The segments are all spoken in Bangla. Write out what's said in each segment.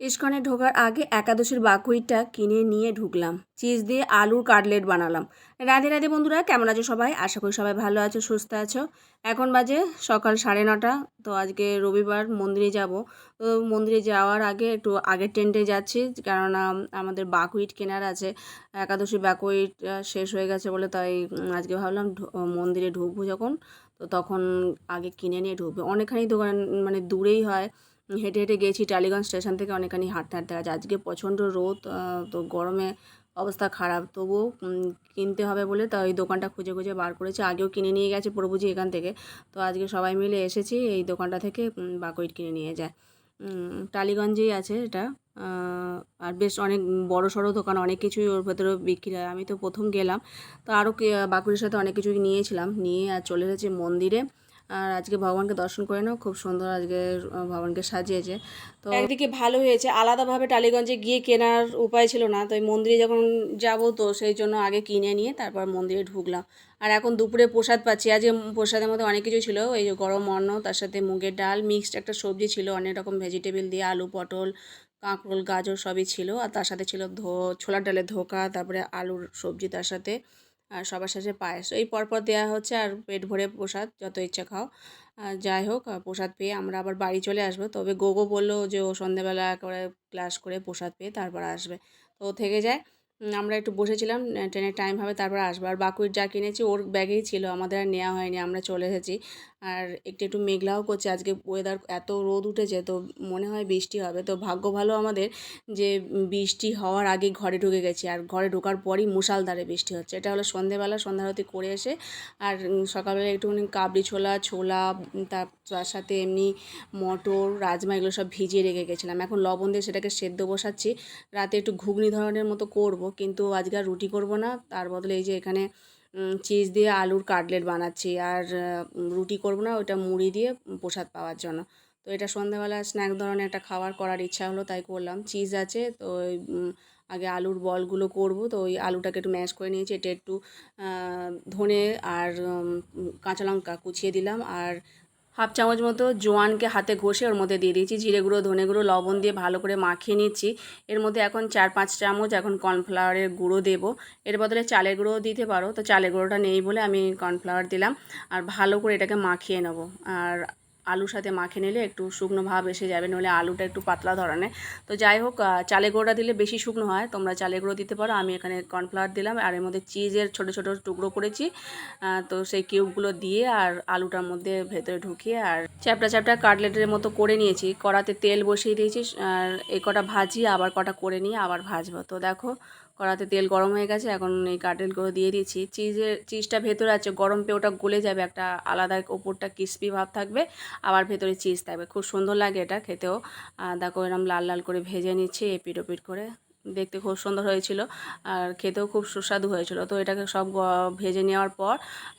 ইস্কনে ঢোকার আগে একাদশীর বাকুইটা কিনে নিয়ে ঢুকলাম। চিজ দিয়ে আলুর কাটলেট বানালাম। রাধে রাধে বন্ধুরা, কেমন আছো সবাই? আশা করি সবাই ভালো আছো, সুস্থ আছো। এখন বাজে সকাল সাড়ে নটা, তো আজকে রবিবার, মন্দিরে যাব। তো মন্দিরে যাওয়ার আগে একটু আগের টেন্টে যাচ্ছি, কেননা আমাদের বাকুইট কেনার আছে। একাদশী বাকুইট শেষ হয়ে গেছে বলে তাই আজকে ভাবলাম মন্দিরে ঢুকবো যখন। তো তখন আগে কিনে নিয়ে ঢুকবে। অনেকখানি দোকান মানে দূরেই হয়। হেঁটে হেঁটে গেছি টালিগঞ্জ স্টেশন থেকে অনেকখানি হাঁটতে হাঁটতে গেছে। আজকে প্রচণ্ড রোদ তো গরমে অবস্থা খারাপ। তবুও কিনতে হবে বলে তো এই দোকানটা খুঁজে খুঁজে বার করেছে। আগেও কিনে নিয়ে গেছে প্রভুজি এখান থেকে। তো আজকে সবাই মিলে এসেছি এই দোকানটা থেকে বাকইট কিনে নিয়ে যায়। টালিগঞ্জেই আছে এটা। আর বেশ অনেক বড় সড়ো দোকান, অনেক কিছুই ওর ভেতরে বিক্রি হয়। আমি তো প্রথম গেলাম। তো আরও বাকুড়ির সাথে অনেক কিছুই নিয়েছিলাম। নিয়ে আর চলে এসেছি মন্দিরে। আর আজকে ভগবানকে দর্শন করে নাও, খুব সুন্দর আজকে ভগবানকে সাজিয়েছে। তো একদিকে ভালো হয়েছে, আলাদাভাবে টালিগঞ্জে গিয়ে কেনার উপায় ছিল না, তো এই মন্দিরে যখন যাব তো সেই জন্য আগে কিনে নিয়ে তারপর মন্দিরে ঢুকলাম। আর এখন দুপুরে প্রসাদ পাচ্ছি, আজকে প্রসাদের মধ্যে অনেক কিছু ছিল, এই যে গরম অন্ন, তার সাথে মুগের ডাল, মিক্সড একটা সবজি ছিল, অনেক রকম ভেজিটেবল দিয়ে আলু, পটল, কাঁকরোল, গাজর সবই ছিল, আর তার সাথে ছিল ধো, ছোলার ডালের ধোকা, তারপরে আলুর সবজি তার সাথে। আর সবার শেষে পায়েস। এই পরপর দেওয়া হচ্ছে আর পেট ভরে প্রসাদ, যত ইচ্ছা খাও। যাই হোক প্রসাদ পেয়ে আমরা আবার বাড়ি চলে আসব। তবে গোগো বলল যে ও সন্ধেবেলা একেবারে ক্লাস করে প্রসাদ পেয়ে তারপর আসবে। তো থেকে যায়। আমরা একটু বসেছিলাম ট্রেনের টাইম হবে, তারপর আসব। আর বাকুইর যা কিনেছি, ওর ব্যাগেই ছিল, আমাদের আর নেওয়া হয়নি, আমরা চলে এসেছি। আর একটু একটু মেঘলাও করছে, আজকে ওয়েদার এত রোদ উঠেছে, তো মনে হয় বৃষ্টি হবে। তো ভাগ্য ভালো আমাদের যে বৃষ্টি হওয়ার আগে ঘরে ঢুকে গেছি, আর ঘরে ঢোকার পরই মুষালধারে বৃষ্টি হচ্ছে। এটা হলো সন্ধেবেলা, সন্ধ্যারতি করে এসে, আর সকালবেলা একটুখানি কাবলি ছোলা ছোলা তার তার সাথে এমনি মটর, রাজমা এগুলো সব ভিজিয়ে রেখে গেছিলাম। এখন লবণ দিয়ে সেটাকে সেদ্ধ বসাচ্ছি। রাতে একটু ঘুগনি ধরনের মতো করব, কিন্তু আজকে আর রুটি করব না। তার বদলে এই যে এখানে চিজ দিয়ে আলুর কাটলেট বানাচ্ছি। আর রুটি করব না ওটা মুড়ি দিয়ে প্রসাদ পাওয়ার জন্য। তো এটা সন্ধ্যাবেলা স্ন্যাক ধরনের একটা খাবার করার ইচ্ছা হলো, তাই করলাম। চিজ আছে, তো আগে আলুর বলগুলো করব। তো ওই আলুটাকে একটু ম্যাশ করে নিয়েছি। এটা একটু ধনে আর কাঁচা লঙ্কা কুচিয়ে দিলাম। আর হাফ চামচ মতো জোয়ানকে হাতে ঘষে ওর মধ্যে দিয়ে দিয়েছি। জিরে গুঁড়ো, ধনে গুঁড়ো, লবণ দিয়ে ভালো করে মাখিয়ে নিচ্ছি। এর মধ্যে এখন চার পাঁচ চামচ এখন কর্নফ্লাওয়ারের গুঁড়ো দেব। এর বদলে চালের গুঁড়োও দিতে পারো। তো চালের গুঁড়োটা নেই বলে আমি কর্নফ্লাওয়ার দিলাম। আর ভালো করে এটাকে মাখিয়ে নেব। আর আলুর সাথে মাখে নিলে একটু শুকনো ভাব এসে যাবে, নইলে আলুটা একটু পাতলা ধরনের। তো যাই হোক চালে গুঁড়োটা দিলে বেশি শুকনো হয়, তোমরা চালে গুঁড়ো দিতে পারো। আমি এখানে কর্নফ্লাওয়ার দিলাম, আর এর মধ্যে চিজের ছোটো ছোটো টুকরো করেছি। তো সেই কিউবগুলো দিয়ে আর আলুটার মধ্যে ভেতরে ঢুকিয়ে আর চ্যাপটা চ্যাপটা কাটলেটের মতো করে নিয়েছি। কড়াতে তেল বসিয়ে দিয়েছি, আর এই কটা ভাজি, আবার কটা করে নিয়ে আবার ভাজবো। তো দেখো কড়াতে তেল গরম হয়ে গেছে, এখন এই কাটলেটগুলো দিয়ে দিয়েছি চিজের, চিজটা ভেতরে আছে, গরম পেয়ে ওটা গলে যাবে, একটা আলাদা ওপরটা ক্রিস্পি ভাব থাকবে, আবার ভেতরে চিজ থাকবে। খুব সুন্দর লাগে এটা খেতেও। দেখো এরকম লাল লাল করে ভেজে নিচ্ছি, এপিট ওপিট করে। দেখতে খুব সুন্দর হয়েছিল, আর খেতেও খুব সুস্বাদু হয়েছিল। তো এটাকে সব ভেজে নেওয়ার পর,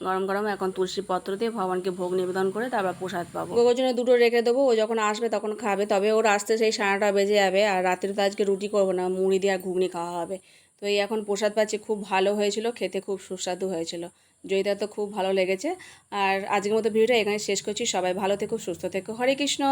গরম গরম এখন তুলসী পত্র দিয়ে ভগবানকে ভোগ নিবেদন করে তারপর প্রসাদ পাবো। গোগোর জন্য দুটো রেখে দেবো, ও যখন আসবে তখন খাবে, তবে ওর আসতে সেই সাড়াটা বেজে যাবে, আর রাত্রে তো আজকে রুটি করব না, মুড়ি দিয়ে আর ঘুগনি খাওয়া হবে। তো এই এখন প্রসাদ পাচ্ছি, খুব ভালো হয়েছিল, খেতে খুব সুস্বাদু হয়েছিল। জয়িতা, তো খুব ভালো লেগেছে। আর আজকের মতো ভিডিওটা এখানে শেষ করছি। সবাই ভালো থেকো, সুস্থ থেকো। হরে কৃষ্ণ!